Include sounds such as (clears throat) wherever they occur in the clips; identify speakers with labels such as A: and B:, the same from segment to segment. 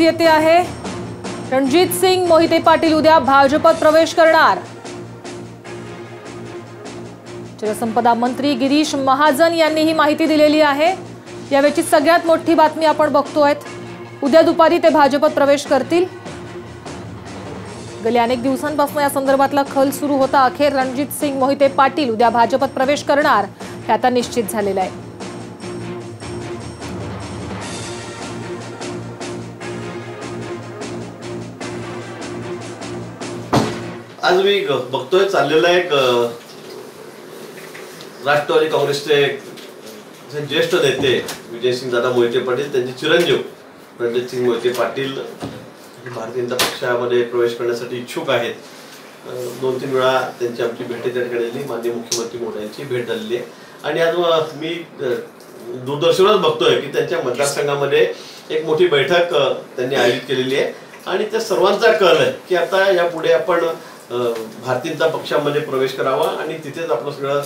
A: News येते आहे. रणजित सिंग मोहिते पाटील उद्या भाजपत प्रवेश करणार. जलसंपदा मंत्री गिरीश महाजन यांनी ही माहिती दिलेली आहे. यावेळची सगळ्यात मोठी बातमी आपण बघतोय उद्या दुपारी ते भाजपत प्रवेश करतील. गेल्या अनेक दिवसांपासून या संदर्भातला खल सुरू होता. अखेर रणजित सिंग मोहिते पाटील उद्या भाजपत प्रवेश करणार. हे आता निश्चित झालेलं आहे.
B: आज मी बघतोय चाललेला एक राष्ट्रवादी काँग्रेसचे एक ज्येष्ठ नेते विजयसिंग दादा मोहिते पाटील त्यांचे चिरंजीव रणजितसिंग मोहिते पाटील भारतीय जनता पक्षामध्ये प्रवेश करण्यासाठी इच्छुक आहेत. दोन तीन वेळा त्यांची आमची भेट त्या ठिकाणी माननीय मुख्यमंत्री मोदयांची भेट झालेली आहे. आणि आज मी दूरदर्शनच बघतोय की त्यांच्या मतदारसंघामध्ये एक मोठी बैठक त्यांनी आयोजित केलेली आहे. आणि त्या सर्वांचा कल आहे की आता यापुढे आपण अ, भारतीय जनता पक्षामध्ये प्रवेश करावा आणि तिथेच आपलं सगळं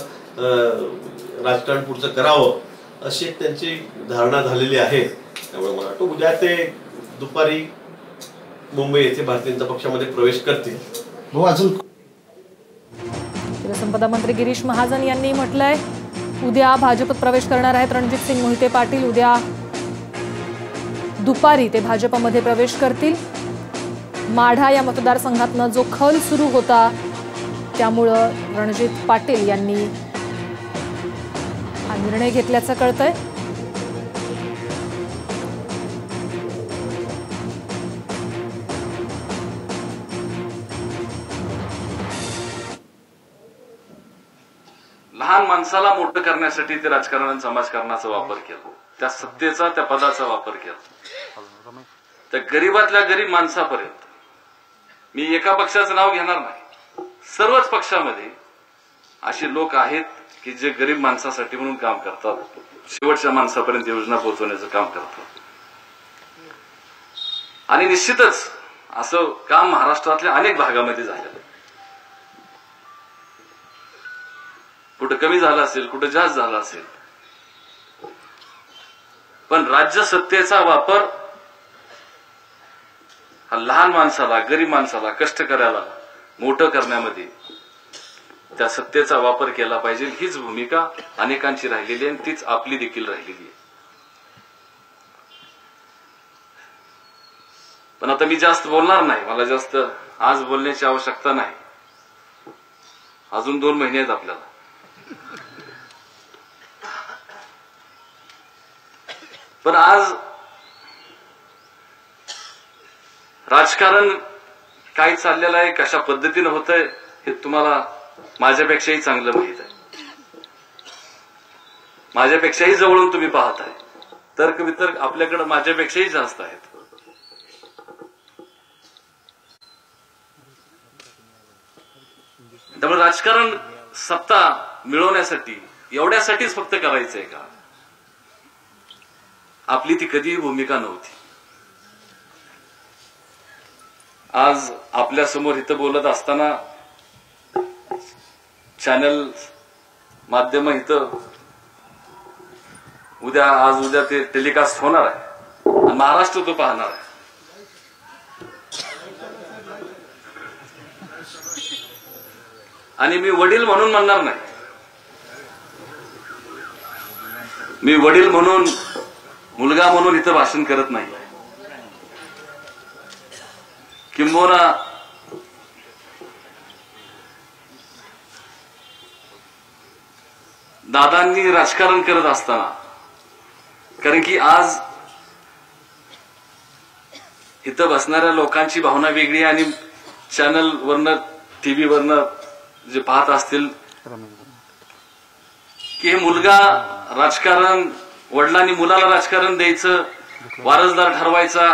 B: राजकारण पुढचं करावं अशी त्यांची धारणा झालेली आहे. त्यामुळे मला वाटतं उद्या ते दुपारी मुंबई येथे भारतीय जनता पक्षामध्ये प्रवेश करतील.
C: भाऊ अजून
A: जलसंपदा मंत्री गिरीश महाजन यांनी म्हटलंय उद्या भाजपत प्रवेश करणार आहेत रणजित सिंग मोहिते पाटील. उद्या दुपारी ते भाजपमध्ये प्रवेश करतील. माढा या मतदारसंघातनं जो खल सुरू होता त्यामुळं रणजित पाटील यांनी हा निर्णय घेतल्याचं कळतंय.
D: लहान माणसाला मोठं करण्यासाठी ते राजकारण समाजकारणाचा वापर केला. त्या सत्तेचा त्या पदाचा वापर केला. त्या गरीबातल्या गरीब माणसापर्यंत. मी एका पक्षाचं नाव घेणार नाही. सर्वच पक्षामध्ये असे लोक आहेत की जे गरीब माणसासाठी म्हणून काम करतात. शेवटच्या माणसापर्यंत योजना पोहोचवण्याचं काम करतात. आणि निश्चितच असं काम महाराष्ट्रातल्या अनेक भागामध्ये झालेलं कुठं कमी झालं असेल कुठं जास्त झालं असेल. पण राज्य सत्तेचा वापर हा लहान माणसाला गरीब माणसाला कष्टकऱ्याला मोठं करण्यामध्ये त्या सत्तेचा वापर केला पाहिजे. हीच भूमिका अनेकांची राहिलेली आहे आणि तीच आपली देखील राहिलेली आहे. पण आता मी जास्त बोलणार नाही. मला जास्त आज बोलण्याची आवश्यकता नाही. अजून दोन महिने आहेत आपल्याला. पण आज राजकारण काय चाललेलं आहे कशा पद्धतीनं होत आहे हे तुम्हाला माझ्यापेक्षाही चांगलं माहीत आहे. माझ्यापेक्षाही जवळून तुम्ही पाहताय. तर्क वितर्क आपल्याकडे माझ्यापेक्षाही जास्त आहेत. त्यामुळे राजकारण सत्ता मिळवण्यासाठी एवढ्यासाठीच फक्त करायचंय का? आपली ती कधीही भूमिका नव्हती. आज आपल्यासमोर इथं बोलत असताना चॅनल माध्यम इथं उद्या आज उद्या ते टेलिकास्ट होणार आहे. आणि महाराष्ट्र तो पाहणार आहे. आणि मी वडील म्हणून म्हणणार नाही. मी वडील म्हणून मुलगा म्हणून इथं भाषण करत नाही. किंबोना दादांनी राजकारण करत असताना. कारण की आज इथं बसणाऱ्या लोकांची भावना वेगळी आणि चॅनल वरनं टीव्ही वरनं जे पाहत असतील. की हे मुलगा राजकारण वडिलांनी मुलाला राजकारण द्यायचं वारसदार ठरवायचा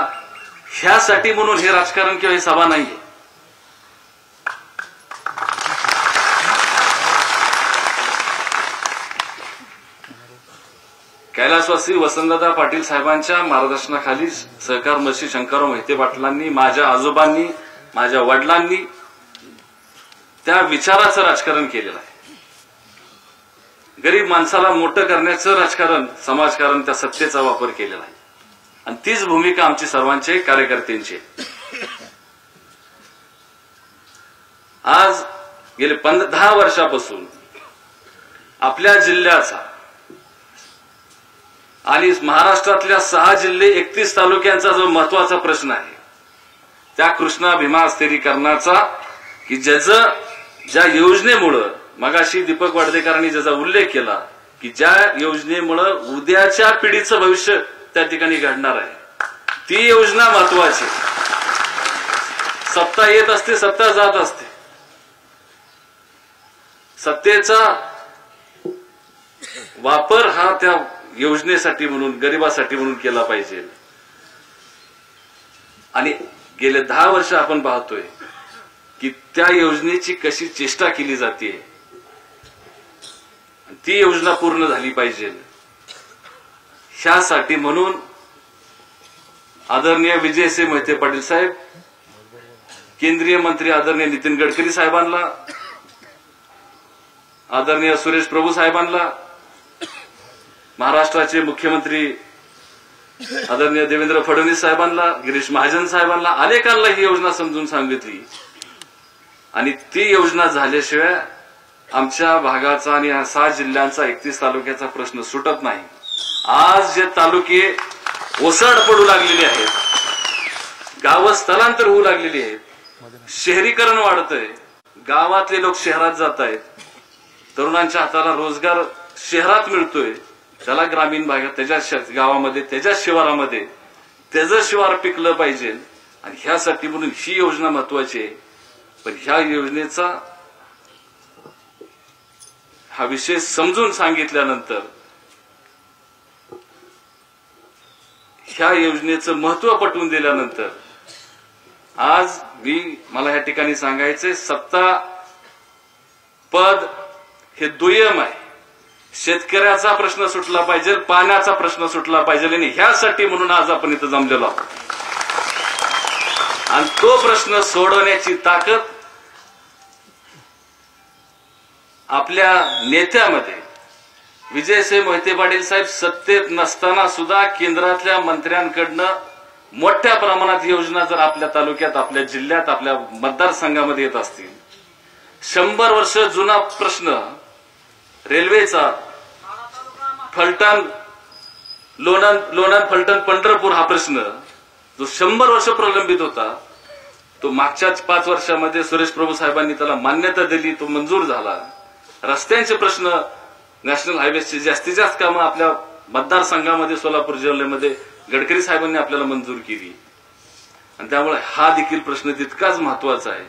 D: ह्यासाठी म्हणून हे राजकारण किंवा ही सभा नाहीये. कैलासवासी वसंतदादा पाटील साहेबांच्या मार्गदर्शनाखाली सहकार मशी शंकरराव मोहिते पाटलांनी माझ्या आजोबांनी माझ्या वडिलांनी त्या विचाराचं राजकारण केलेलं आहे. गरीब माणसाला मोठं करण्याचं राजकारण समाजकारण त्या सत्तेचा वापर केलेला आहे. आणि तीच भूमिका आमची सर्वांची कार्यकर्त्यांची. आज गेले पंधरा दहा वर्षापासून आपल्या जिल्ह्याचा आणि महाराष्ट्रातल्या सहा जिल्हे एकतीस तालुक्यांचा जो महत्त्वाचा प्रश्न आहे त्या कृष्णा भीमा स्थिरीकरणाचा की ज्याचं ज्या योजनेमुळं मगाशी दीपक वाडदेकरांनी ज्याचा उल्लेख केला की ज्या योजनेमुळं उद्याच्या पिढीचं भविष्य त्या ठिकाणी घडणार आहे. ती योजना महत्वाची. सत्ता येत असते सत्ता जात असते. सत्तेचा वापर हा त्या योजनेसाठी म्हणून गरिबासाठी म्हणून केला पाहिजे. आणि गेले दहा वर्ष आपण पाहतोय की त्या योजनेची कशी चेष्टा केली जाते. ती योजना पूर्ण झाली पाहिजे. ह्यासाठी म्हणून आदरणीय विजयसिंह मोहिते पाटील साहेब केंद्रीय मंत्री आदरणीय नितीन गडकरी साहेबांना आदरणीय सुरेश प्रभू साहेबांना महाराष्ट्राचे मुख्यमंत्री आदरणीय देवेंद्र फडणवीस साहेबांना गिरीश महाजन साहेबांना अनेकांना ही योजना समजून सांगितली. आणि ती योजना झाल्याशिवाय आमच्या भागाचा आणि सहा जिल्ह्यांचा एकतीस तालुक्याचा प्रश्न सुटत नाही. आज जे तालुके ओसाड पडू लागलेले आहेत गावं स्थलांतर होऊ लागलेली आहेत शहरीकरण वाढतंय गावातले लोक शहरात जात आहेत तरुणांच्या हाताला रोजगार शहरात मिळतोय त्याला ग्रामीण भागात त्याच्या गावामध्ये त्याच्या शिवारामध्ये त्याचं शिवार पिकलं पाहिजे. आणि ह्यासाठी म्हणून ही योजना महत्वाची आहे. पण ह्या योजनेचा हा विषय समजून सांगितल्यानंतर ह्या योजनेचं महत्त्व पटवून दिल्यानंतर आज मी मला या ठिकाणी सांगायचंय सत्ता पद हे दुय्यम आहे. शेतकऱ्याचा प्रश्न सुटला पाहिजे पाण्याचा प्रश्न सुटला पाहिजे आणि ह्यासाठी म्हणून आज आपण इथं जमलेलो आहोत. आणि तो प्रश्न सोडवण्याची ताकद आपल्या नेत्यामध्ये विजयसिंह मोहिते पाटील साहेब सत्तेत नसताना सुद्धा केंद्रातल्या मंत्र्यांकडनं मोठ्या प्रमाणात योजना जर आपल्या तालुक्यात आपल्या जिल्ह्यात आपल्या मतदारसंघामध्ये येत असतील. शंभर वर्ष जुना प्रश्न रेल्वेचा. फलटण लोणंद लोणंद फलटण पंढरपूर हा प्रश्न जो शंभर वर्ष प्रलंबित होता तो मागच्याच पाच वर्षामध्ये सुरेश प्रभू साहेबांनी त्याला मान्यता दिली तो मंजूर झाला. रस्त्यांचे प्रश्न नॅशनल हायवेचे जास्तीत जास्त कामं आपल्या मतदारसंघामध्ये सोलापूर जिल्ह्यामध्ये गडकरी साहेबांनी आपल्याला मंजूर केली. आणि त्यामुळे हा देखील प्रश्न तितकाच महत्त्वाचा आहे.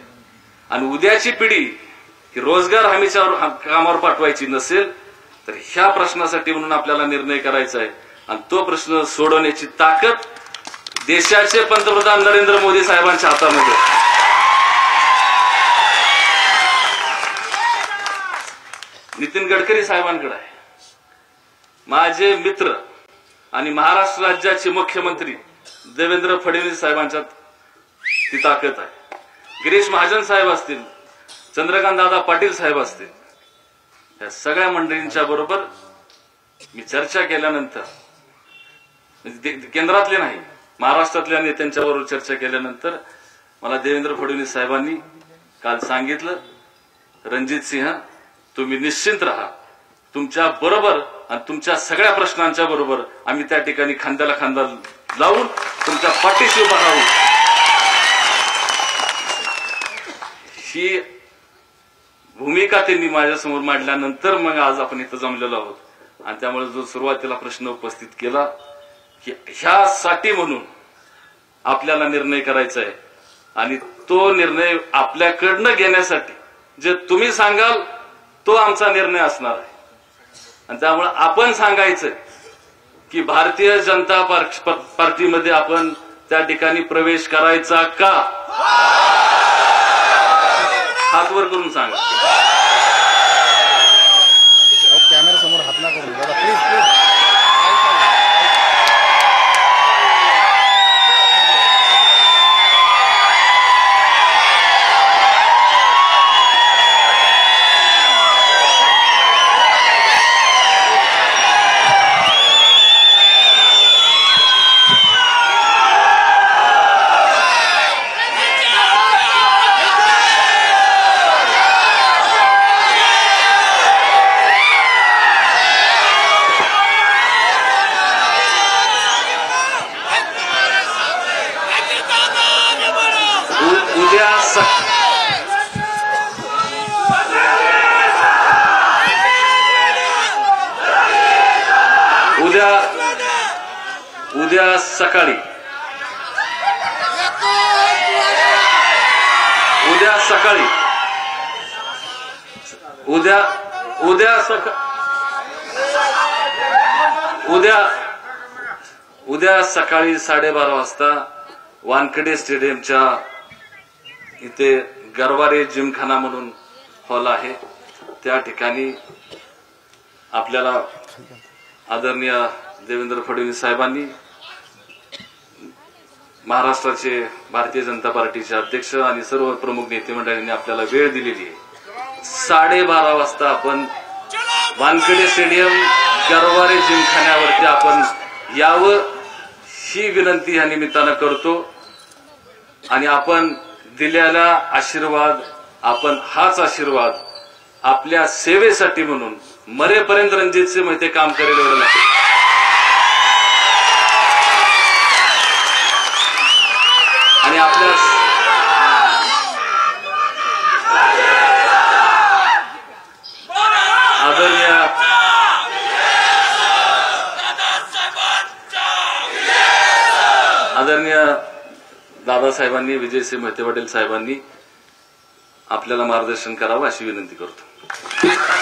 D: आणि उद्याची पिढी ही रोजगार हमीच्या कामावर पाठवायची नसेल तर ह्या प्रश्नासाठी म्हणून आपल्याला निर्णय करायचा आहे. आणि तो प्रश्न सोडवण्याची ताकद देशाचे पंतप्रधान नरेंद्र मोदी साहेबांच्या हातामध्ये नितीन गडकरी साहेबांकडे आहे. माझे मित्र आणि महाराष्ट्र राज्याचे मुख्यमंत्री देवेंद्र फडणवीस साहेबांच्यात ती ताकद आहे. गिरीश महाजन साहेब असतील चंद्रकांत दादा पाटील साहेब असतील या सगळ्या मंडळींच्या बरोबर मी चर्चा केल्यानंतर म्हणजे केंद्रातले नाही महाराष्ट्रातल्या नेत्यांच्या बरोबर चर्चा केल्यानंतर मला देवेंद्र फडणवीस साहेबांनी काल सांगितलं रणजित सिंह तुम्ही निश्चिंत राहा. तुमच्या बरोबर आणि तुमच्या सगळ्या प्रश्नांच्या बरोबर आम्ही त्या ठिकाणी खांद्याला खांदा लावून तुमच्या पाठीशी उभा राहू. ही भूमिका त्यांनी माझ्यासमोर मांडल्यानंतर मग आज आपण इथं जमलेलो आहोत. आणि त्यामुळे जो सुरुवातीला प्रश्न उपस्थित केला की ह्यासाठी म्हणून आपल्याला निर्णय करायचा आहे. आणि तो निर्णय आपल्याकडनं घेण्यासाठी जे तुम्ही सांगाल तो आमचा निर्णय असणार आहे. आणि त्यामुळे आपण सांगायचं की भारतीय जनता पार्क- पार्टीमध्ये आपण त्या ठिकाणी प्रवेश करायचा का? हातवर करून सांगा. उद्या उद्या सकाळी. उद्या सकाळी. उद्या उद्या सका उद्या उद्या सकाळी साडेबारा वाजता वानखेडे स्टेडियमच्या इथे गरवारे जिमखाना म्हणून हॉल आहे. त्या ठिकाणी आपल्याला आदरणीय देवेंद्र फडणवीस साहेबांनी महाराष्ट्राचे भारतीय जनता पार्टीचे अध्यक्ष आणि सर्व प्रमुख नेते मंडळींनी आपल्याला वेळ दिलेली आहे. साडेबारा वाजता आपण वानखेडे स्टेडियम गरवारे जिमखान्यावरती आपण यावं ही विनंती या निमित्तानं करतो. आणि आपण दिलेला आशीर्वाद आपण हाच आशीर्वाद आपल्या सेवेसाठी म्हणून मरेपर्यंत रणजितसिंह मोहिते काम करेल एवढं आणि आपल्या आदरणीय आदरणीय दादासाहेबांनी विजयसिंह मोहिते पाटील साहेबांनी आपल्याला मार्गदर्शन करावं अशी विनंती करतो.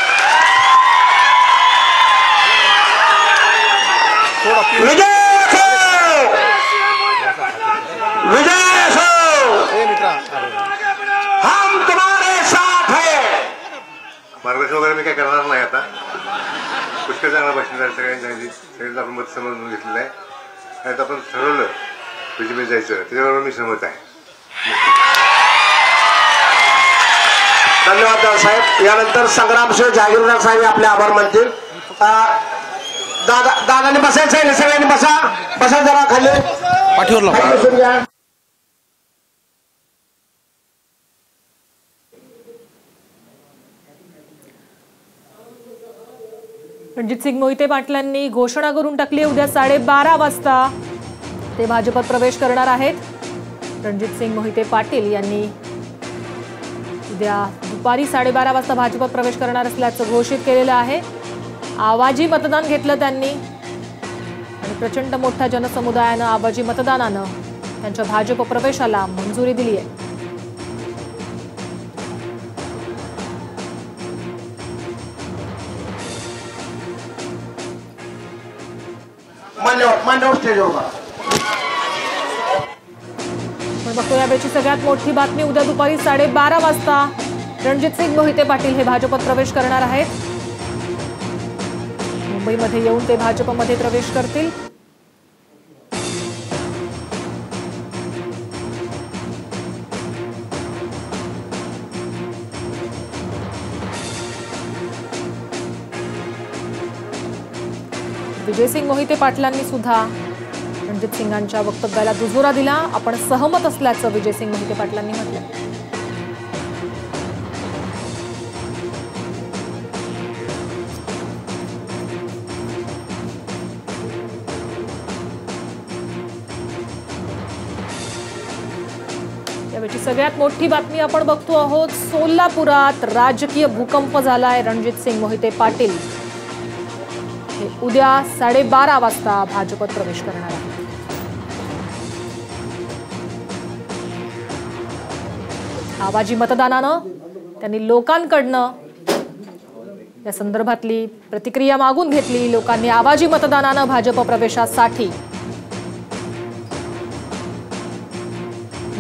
E: विजय असो! विजय असो! हम तुम्हारे साथ है
C: मार्गदर्शन वगैरे मी काय करणार नाही आता पुष्कळ चांगला भाषण झालं सगळ्यांनी सांगितली सगळ्यांचं आपण मत समजून घेतलेलं आहे आणि आता आपण ठरवलं बीजेपी जायचं त्याच्याबरोबर मी सहमत आहे
E: धन्यवाद साहेब यानंतर संग्रामसिंह जहागीरदार साहेब आपले आभार मानतील दादा दादाने बसायचं आहे ना? सगळ्यांनी बसा. बसा जरा खाली.
C: पाठीवर
E: बसून घ्या.
A: रणजितसिंग मोहिते पाटलांनी घोषणा करून टाकली उद्या साडेबारा वाजता. ते भाजपात प्रवेश करणार आहेत. रणजितसिंग मोहिते पाटील यांनी उद्या दुपारी साडेबारा वाजता भाजपात प्रवेश करणार असल्याचं घोषित केलेलं आहे. आवाजी मतदान घेतलं त्यांनी. आणि प्रचंड मोठ्या जनसमुदायानं आवाजी मतदानानं त्यांच्या भाजप प्रवेशाला मंजुरी दिली आहे. आपण बघतो यावेळची सगळ्यात मोठी बातमी उद्या दुपारी साडेबारा वाजता रणजितसिंग मोहिते पाटील हे भाजपत प्रवेश करणार आहेत. मुंबईमध्ये येऊन ते भाजपमध्ये प्रवेश करतील. विजयसिंग मोहिते पाटलांनी सुद्धा रणजित सिंगांच्या वक्तव्याला दुजोरा दिला. आपण सहमत असल्याचं विजयसिंग मोहिते पाटलांनी म्हटलं. सगळ्यात मोठी बातमी आपण बघतो आहोत. सोलापुरात राजकीय भूकंप झालाय रणजित सिंग मोहिते पाटील. हे उद्या साडेबारा वाजता भाजपत प्रवेश करणार आहे आवाजी मतदानानं त्यांनी लोकांकडनं या संदर्भातली प्रतिक्रिया मागून घेतली. लोकांनी आवाजी मतदानानं भाजप प्रवेशासाठी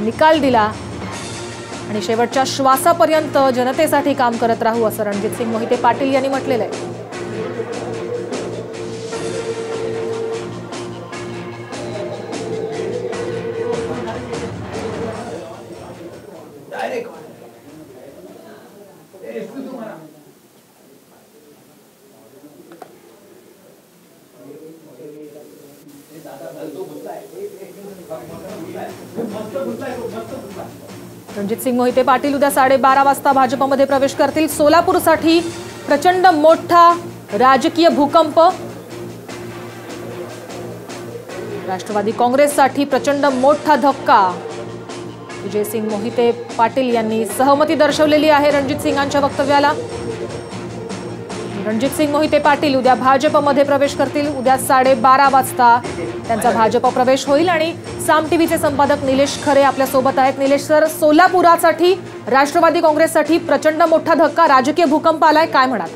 A: निकाल दिला. आणि शेवटच्या श्वासापर्यंत जनतेसाठी काम करत राहू असं रणजित सिंग मोहिते पाटील यांनी म्हटलेलं आहे रणजित सिंग मोहिते पाटील उद्या साडेबारा वाजता भाजपमध्ये प्रवेश करतील. सोलापूरसाठी प्रचंड मोठा राजकीय भूकंप. राष्ट्रवादी काँग्रेससाठी प्रचंड मोठा धक्का. विजयसिंग मोहिते पाटील यांनी सहमती दर्शवलेली आहे रणजित सिंगांच्या वक्तव्याला. रणजित सिंग मोहिते पाटील उद्या भाजपमध्ये प्रवेश करतील. उद्या साडेबारा वाजता त्यांचा भाजप प्रवेश होईल आणि साम टीव्हीचे संपादक निलेश खरे आपल्या सोबत आहेत निलेश सर सोलापुरासाठी राष्ट्रवादी काँग्रेससाठी प्रचंड मोठा धक्का राजकीय भूकंप आलाय काय म्हणाल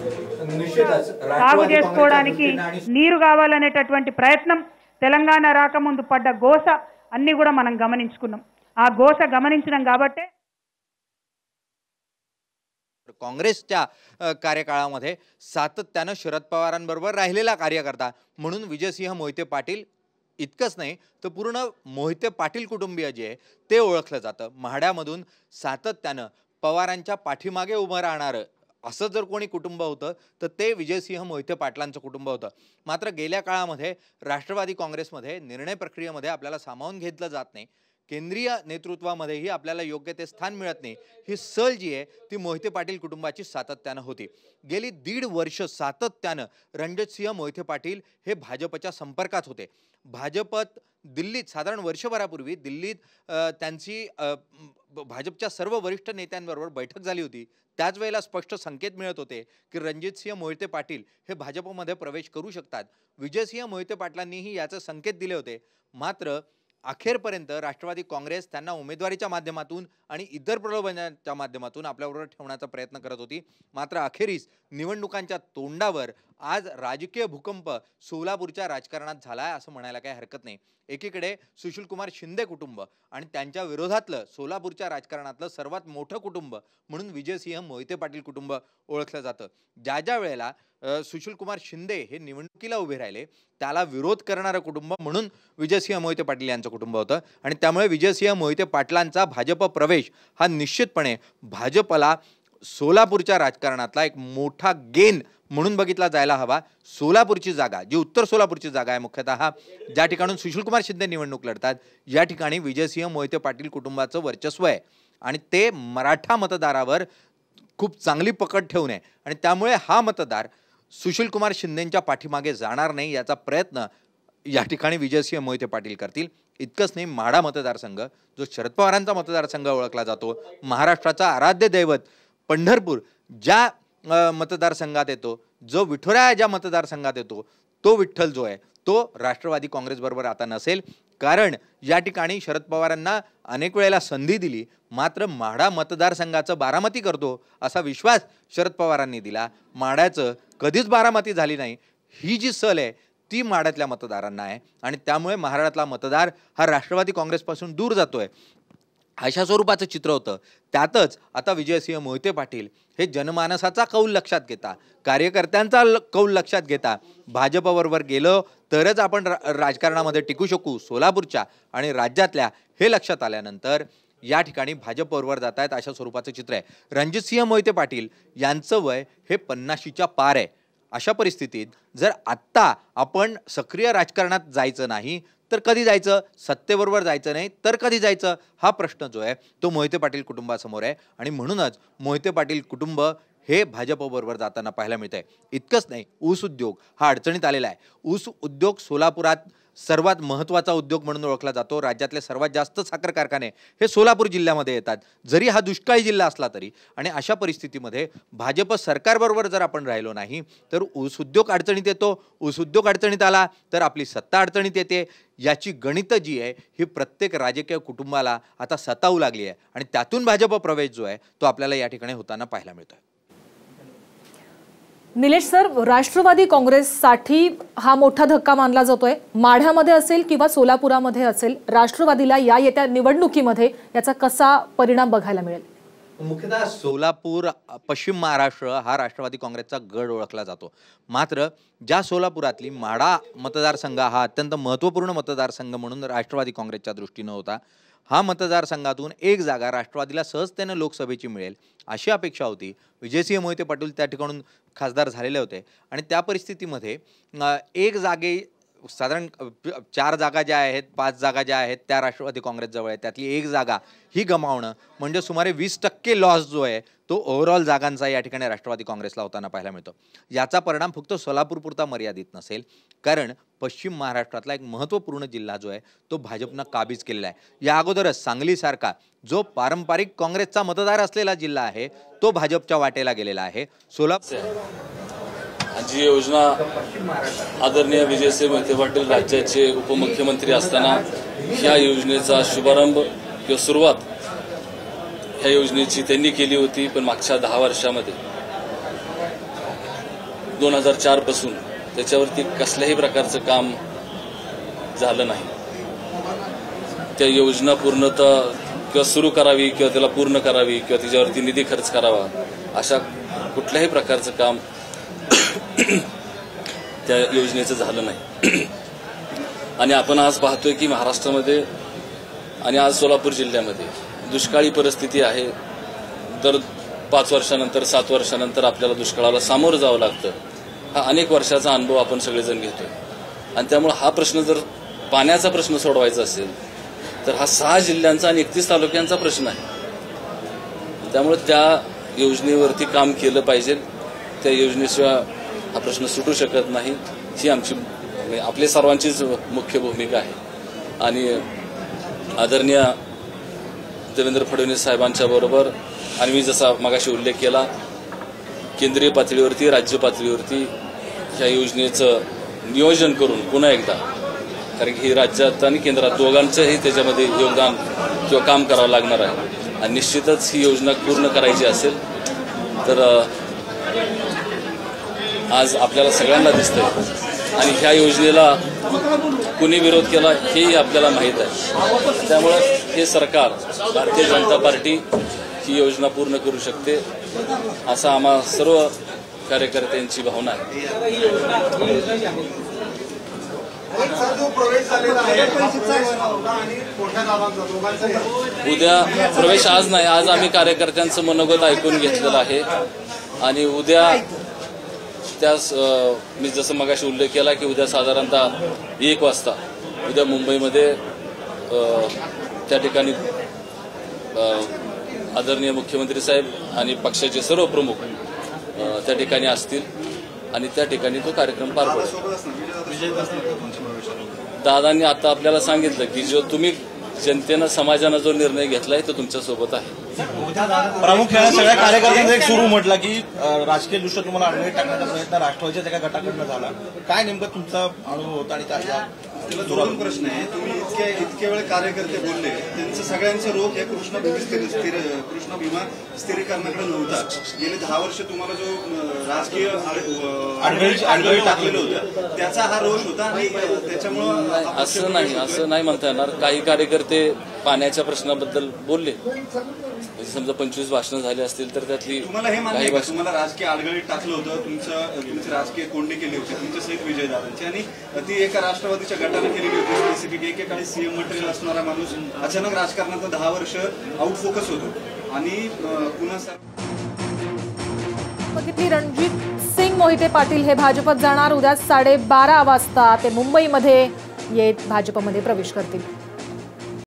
F: నిషేధాలు
G: సాగు చేసుకోవడానికి నీరు కావాలనేటటువంటి ప్రయత్నం తెలంగాణ రాకముందు పడ్డ గోస అన్ని కూడా మనం గమనించుకున్నాం ఆ గోస గమనించినాం కాబట్టే
F: काँग्रेसच्या अ, कार्यकाळामध्ये सातत्यानं शरद पवारांबरोबर राहिलेला कार्यकर्ता म्हणून विजयसिंह मोहिते पाटील इतकंच नाही तर पूर्ण मोहिते पाटील कुटुंबीय जे आहे ते ओळखलं जातं. म्हाड्यामधून सातत्यानं पवारांच्या पाठीमागे उभं राहणारं असं जर कोणी कुटुंब होतं तर ते विजयसिंह मोहिते पाटलांचं कुटुंब होतं. मात्र गेल्या काळामध्ये राष्ट्रवादी काँग्रेसमध्ये निर्णय प्रक्रियेमध्ये आपल्याला सामावून घेतलं जात नाही. केंद्रीय नेतृत्वामध्येही आपल्याला योग्य ते स्थान मिळत नाही. ही सल जी आहे ती मोहिते पाटील कुटुंबाची सातत्यानं होती. गेली दीड वर्ष सातत्यानं रणजितसिंह मोहिते पाटील हे भाजपच्या संपर्कात होते. भाजपत दिल्लीत साधारण वर्षभरापूर्वी दिल्लीत त्यांची भाजपच्या सर्व वरिष्ठ नेत्यांबरोबर बैठक झाली होती. त्याच वेळेला स्पष्ट संकेत मिळत होते की रणजितसिंह मोहिते पाटील हे भाजपमध्ये प्रवेश करू शकतात. विजयसिंह मोहिते पाटलांनीही याचे संकेत दिले होते. मात्र अखेरपर्यंत राष्ट्रवादी काँग्रेस त्यांना उमेदवारीच्या माध्यमातून आणि इतर प्रलोभनाच्या माध्यमातून आपल्याबरोबर ठेवण्याचा प्रयत्न करत होती. मात्र अखेरीस निवडणुकांच्या तोंडावर आज राजकीय भूकंप सोलापूरच्या राजकारणात झाला आहे असं म्हणायला काही हरकत नाही. एकीकडे सुशीलकुमार शिंदे कुटुंब आणि त्यांच्या विरोधातलं सोलापूरच्या राजकारणातलं सर्वात मोठं कुटुंब म्हणून विजयसिंह मोहिते पाटील कुटुंब ओळखलं जातं. ज्या ज्या वेळेला सुशीलकुमार शिंदे हे निवडणुकीला उभे राहिले त्याला विरोध करणारं कुटुंब म्हणून विजयसिंह मोहिते पाटील यांचं कुटुंब होतं. आणि त्यामुळे विजयसिंह मोहिते पाटलांचा भाजप प्रवेश हा निश्चितपणे भाजपला सोलापूरच्या राजकारणातला एक मोठा गेन म्हणून बघितला जायला हवा. सोलापूरची जागा जी उत्तर सोलापूरची जागा आहे मुख्यतः ज्या ठिकाणून सुशीलकुमार शिंदे निवडणूक लढतात या ठिकाणी विजयसिंह मोहिते पाटील कुटुंबाचं वर्चस्व आहे. आणि ते मराठा मतदारावर खूप चांगली पकड ठेवून आहे. आणि त्यामुळे हा मतदार सुशीलकुमार शिंदेंच्या पाठीमागे जाणार नाही याचा प्रयत्न या ठिकाणी विजयसिंह मोहिते पाटील करतील. इतकंच नाही माढा मतदारसंघ जो शरद पवारांचा मतदारसंघ ओळखला जातो महाराष्ट्राचा आराध्य दैवत पंढरपूर ज्या मतदारसंघात येतो जो विठुराया ज्या मतदारसंघात येतो तो विठ्ठल जो आहे तो राष्ट्रवादी काँग्रेसबरोबर आता नसेल. कारण या ठिकाणी शरद पवारांना अनेक वेळेला संधी दिली मात्र माढा मतदारसंघाचं बारामती करतो असा विश्वास शरद पवारांनी दिला. माढ्याचं कधीच बारामती झाली नाही. ही जी सल आहे ती माढ्यातल्या मतदारांना आहे. आणि त्यामुळे महाराष्ट्रातला मतदार हा राष्ट्रवादी काँग्रेसपासून दूर जातो आहे अशा स्वरूपाचं चित्र होतं. त्यातच आता विजयसिंह मोहिते पाटील हे जनमानसाचा कौल लक्षात घेता कार्यकर्त्यांचा ल- कौल लक्षात घेता भाजपबरोबर गेलं तरच आपण रा राजकारणामध्ये टिकू शकू सोलापूरच्या आणि राज्यातल्या हे लक्षात आल्यानंतर या ठिकाणी भाजपबरोबर जात आहेत अशा स्वरूपाचं चित्र आहे. रणजितसिंह मोहिते पाटील यांचं वय हे पन्नाशीच्या पार आहे. अशा परिस्थितीत जर आत्ता आपण सक्रिय राजकारणात जायचं नाही तर कधी जायचं? सत्तेबरोबर जायचं नाही तर कधी जायचं? हा प्रश्न जो आहे तो मोहिते पाटील कुटुंबासमोर आहे. आणि म्हणूनच मोहिते पाटील कुटुंब हे भाजपबरोबर जाताना पाहायला मिळत आहे इतकंच नाही ऊस उद्योग हा अडचणीत आलेला आहे. ऊस उद्योग सोलापुरात सर्वात महत्त्वाचा उद्योग म्हणून ओळखला जातो. राज्यातले सर्वात जास्त साखर कारखाने हे सोलापूर जिल्ह्यामध्ये येतात. जरी हा दुष्काळी जिल्हा असला तरी आणि अशा परिस्थितीमध्ये भाजप सरकारबरोबर जर आपण राहिलो नाही तर ऊस उद्योग अडचणीत येतो. ऊस उद्योग अडचणीत आला तर आपली सत्ता अडचणीत येते. याची गणितं जी आहे ही प्रत्येक राजकीय कुटुंबाला आता सतावू लागली आहे. आणि त्यातून भाजप प्रवेश जो आहे तो आपल्याला या ठिकाणी होताना पाहायला मिळतोय.
A: निलेश सर राष्ट्रवादी काँग्रेससाठी हा मोठा धक्का मानला जातोय. माढ्यामध्ये असेल किंवा सोलापुरामध्ये असेल राष्ट्रवादीला या येत्या निवडणुकीमध्ये याचा कसा परिणाम बघायला मिळेल?
F: मुख्यतः सोलापूर पश्चिम महाराष्ट्र हा राष्ट्रवादी काँग्रेसचा गड ओळखला जातो. मात्र ज्या सोलापुरातली माढा मतदारसंघ हा अत्यंत महत्त्वपूर्ण मतदारसंघ म्हणून राष्ट्रवादी काँग्रेसच्या दृष्टीनं होता हा मतदारसंघातून एक जागा राष्ट्रवादीला सहजतेनं लोकसभेची मिळेल अशी अपेक्षा होती. विजयसिंह मोहिते पाटील त्या ठिकाणून खासदार झालेले होते. आणि त्या परिस्थितीमध्ये एक जागे साधारण चार जागा ज्या आहेत पाच जागा ज्या आहेत त्या राष्ट्रवादी काँग्रेसजवळ आहेत. त्यातली एक जागा ही गमावणं म्हणजे सुमारे वीस टक्के लॉस जो आहे तो ओव्हरऑल जागांचा या ठिकाणी राष्ट्रवादी काँग्रेसला होताना पाहायला मिळतो. याचा परिणाम फक्त सोलापूरपुरता मर्यादित नसेल कारण पश्चिम महाराष्ट्रातला एक महत्त्वपूर्ण जिल्हा जो आहे तो भाजपनं काबीज केलेला आहे. या अगोदरच सांगलीसारखा जो पारंपरिक काँग्रेसचा मतदार असलेला जिल्हा आहे तो भाजपच्या वाटेला गेलेला आहे. सोलापूर
D: जी योजना आदरणीय विजयसिंह मोहिते पाटील राज्याचे उपमुख्यमंत्री असताना ह्या योजनेचा शुभारंभ किंवा सुरुवात ह्या योजनेची त्यांनी केली होती पण मागच्या दहा वर्षामध्ये. दोन हजार चारपासून त्याच्यावरती कसल्याही प्रकारचं काम झालं नाही. त्या योजना पूर्णतः किंवा सुरू करावी किंवा त्याला पूर्ण करावी किंवा त्याच्यावरती निधी खर्च करावा अशा कुठल्याही प्रकारचं काम (clears throat) त्या योजनेचं झालं नाही. (clears throat) आणि आपण आज पाहतोय की महाराष्ट्रामध्ये आणि आज सोलापूर जिल्ह्यामध्ये दुष्काळी परिस्थिती आहे. दर पाच वर्षानंतर सात वर्षानंतर आपल्याला दुष्काळाला सामोरं जावं लागतं. हा अनेक वर्षाचा अनुभव आपण सगळेजण घेतोय. आणि त्यामुळे हा प्रश्न जर पाण्याचा प्रश्न सोडवायचा असेल तर हा सहा जिल्ह्यांचा आणि एकतीस तालुक्यांचा प्रश्न आहे. त्यामुळे त्या योजनेवरती काम केलं पाहिजे. त्या योजनेशिवाय हा प्रश्न सुटू शकत नाही. ही आमची म्हणजे आपली सर्वांचीच मुख्य भूमिका आहे. आणि आदरणीय देवेंद्र फडणवीस साहेबांच्या बरोबर आणि मी जसा मगाशी उल्लेख केला केंद्रीय पातळीवरती राज्य पातळीवरती ह्या योजनेचं नियोजन करून पुन्हा एकदा कारण की ही राज्यात आणि केंद्रात दोघांचंही त्याच्यामध्ये योगदान किंवा काम करावं लागणार आहे. आणि निश्चितच ही योजना पूर्ण करायची असेल तर आज आपल्याला सगळ्यांना दिसतंय. आणि ह्या योजनेला कुणी विरोध केला हेही आपल्याला माहीत आहे. त्यामुळं हे सरकार भारतीय जनता पार्टी ही योजना पूर्ण करू शकते असा आम्हा सर्व कार्यकर्त्यांची भावना आहे. उद्या प्रवेश आज नाही आज आम्ही कार्यकर्त्यांचं मनोगत ऐकून घेतलेलं आहे. आणि उद्या त्यास मी जसं मगाशी उल्लेख केला की उद्या साधारणतः एक वाजता उद्या मुंबईमध्ये त्या ठिकाणी आदरणीय मुख्यमंत्री साहेब आणि पक्षाचे सर्व प्रमुख त्या ठिकाणी असतील आणि त्या ठिकाणी तो कार्यक्रम पार पडेल. दादांनी आता आपल्याला सांगितलं की जो तुम्ही जनतेनं समाजानं जो निर्णय घेतलाय तो तुमच्यासोबत आहे.
H: प्रामुख्याने सगळ्या कार्यकर्त्यांचा एक सुरू म्हटलं की राजकीय दृष्ट्या तुम्हाला अडवणी टाकण्याचा प्रयत्न राष्ट्रवादीच्या एका गटाकडनं झाला. काय नेमकं तुमचा अनुभव होता आणि त्याचा
I: दोन प्रश्न आहे तुम्ही इतके इतके वेळ कार्यकर्ते बोलले त्यांचं सगळ्यांचं रोख हे कृष्ण स्थिर कृष्ण भीमा स्थिरीकरणाकडे नव्हता. गेले दहा वर्ष तुम्हाला जो राजकीय आड- अं,
H: आडगळी- आडगळी
I: टाकलेलं होतं त्याचा हा रोष होता आणि त्याच्यामुळं
D: असं नाही असं नाही म्हणता येणार. काही कार्यकर्ते पाण्याच्या प्रश्नाबद्दल बोलले. म्हणजे समजा पंचवीस भाषणं झाली असतील तर त्यातली
I: तुम्हाला हे मान्य
D: काही
I: आहे का?
D: भाषण
I: तुम्हाला राजकीय आडगळीत टाकलं होतं तुमचं तुमची राजकीय कोंडी केली होती तुमच्या सहित विजयदादांची आणि ती एका राष्ट्रवादीच्या गटाने केलेली होती स्पेसिफिक एकेकाळी सीएम मटेरियल असणारा माणूस अचानक राजकारणात दहा वर्ष आउट फोकस होतो. आणि अं, पुन्हा सर
A: बघितली रणजित सिंग मोहिते पाटील हे भाजपत जाणार उद्या साडेबारा वाजता. ते मुंबईमध्ये येत भाजपमध्ये प्रवेश करतील.